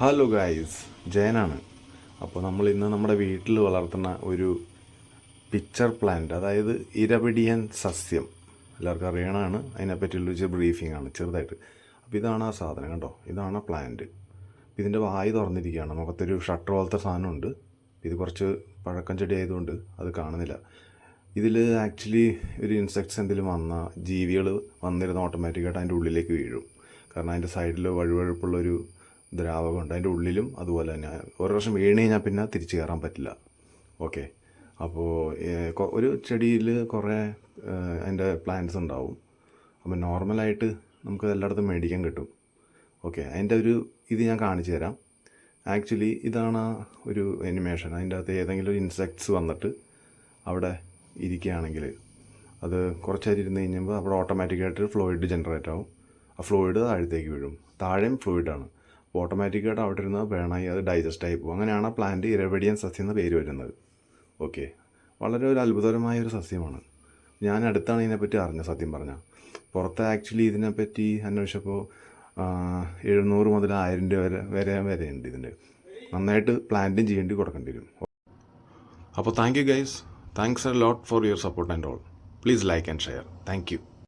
Hello guys ജയനാണ്. അപ്പോൾ നമ്മൾ ഇന്ന് നമ്മുടെ വീട്ടിൽ വളർത്തുന്ന ഒരു പിക്ചർ പ്ലാന്റ് അതായത് ഇരപിടിയൻ സസ്യം. എല്ലാവർക്കും അറിയണമാണ് അതിനെപ്പറ്റിയുള്ള ഒരു ബ്രീഫിംഗ് ആണ് ചെറുതായിട്ട്. അപ്പോൾ ഇതാണ് ആ സാധനം കണ്ടോ? ഇതാണ് പ്ലാന്റ് ഇതിന്റെ വായി തുറന്നിരിക്കുകയാണ്. മുഖത്തൊരു ഷട്ടർ പോലത്തെ സാധനമുണ്ട്. ഇത് കുറച്ച് പഴക്കം ചെടി ആയതുകൊണ്ട് അത് കാണുന്നില്ല. ഇതിൽ ആക്ച്വലി ഒരു ഇൻസെക്ട്സ് എന്തെങ്കിലും വന്ന ജീവികൾ വന്നിരുന്ന ഓട്ടോമാറ്റിക്കായിട്ട് അതിന്റെ ഉള്ളിലേക്ക് വീഴും. കാരണം അതിന്റെ സൈഡിൽ വഴുവഴുപ്പുള്ളൊരു ദ്രാവകമുണ്ട്. അതിന്റെ ഉള്ളിലും അതുപോലെ തന്നെ. ഒരു വർഷം വീണ് കഴിഞ്ഞാൽ പിന്നെ തിരിച്ചു കയറാൻ പറ്റില്ല. ഓക്കെ. അപ്പോൾ ഒരു ചെടിയിൽ കുറേ അതിന്റെ പ്ലാന്റ്സ് ഉണ്ടാവും. അപ്പോൾ നോർമലായിട്ട് നമുക്ക് എല്ലായിടത്തും മേടിക്കാൻ കിട്ടും. ഓക്കെ. അതിന്റെ ഒരു ഇത് ഞാൻ കാണിച്ചു തരാം. ആക്ച്വലി ഇതാണ് ഒരു അനിമേഷൻ. അതിന്റെ അകത്ത് ഏതെങ്കിലും ഒരു ഇൻസെക്ട്സ് വന്നിട്ട് അവിടെ ഇരിക്കുകയാണെങ്കിൽ അത് കുറച്ചേരം ഇരുന്ന് കഴിഞ്ഞപ്പോൾ അവിടെ ഓട്ടോമാറ്റിക്കായിട്ട് ഫ്ലോയിഡ് ജനറേറ്റ് ആവും. ആ ഫ്ലോയിഡ് താഴത്തേക്ക് വീഴും. താഴെയും ഫ്ലൂയിഡാണ്. ഓട്ടോമാറ്റിക്കായിട്ട് അവിടെ ഇരുന്ന് വേണമായി അത് ഡൈജസ്റ്റ് ആയി പോകും. അങ്ങനെയാണ് ആ പ്ലാന്റ് ഇരവടിയൻ സസ്യം എന്ന പേര് വരുന്നത്. ഓക്കെ വളരെ ഒരു അത്ഭുതകരമായ ഒരു സസ്യമാണ്. ഞാൻ അടുത്താണ് ഇതിനെപ്പറ്റി അറിഞ്ഞ സത്യം പറഞ്ഞാൽ പുറത്ത് ആക്ച്വലി ഇതിനെപ്പറ്റി അന്വേഷിച്ചപ്പോൾ എഴുന്നൂറ് മുതൽ ആയിരം രൂപ വരെ വരെ വരെ ഉണ്ട് ഇതിന്റെ. നന്നായിട്ട് പ്ലാന്റും ചെയ്യേണ്ടി കൊടുക്കേണ്ടി വരും. അപ്പോൾ thank you guys thanks a lot for your support and all please like and share thank you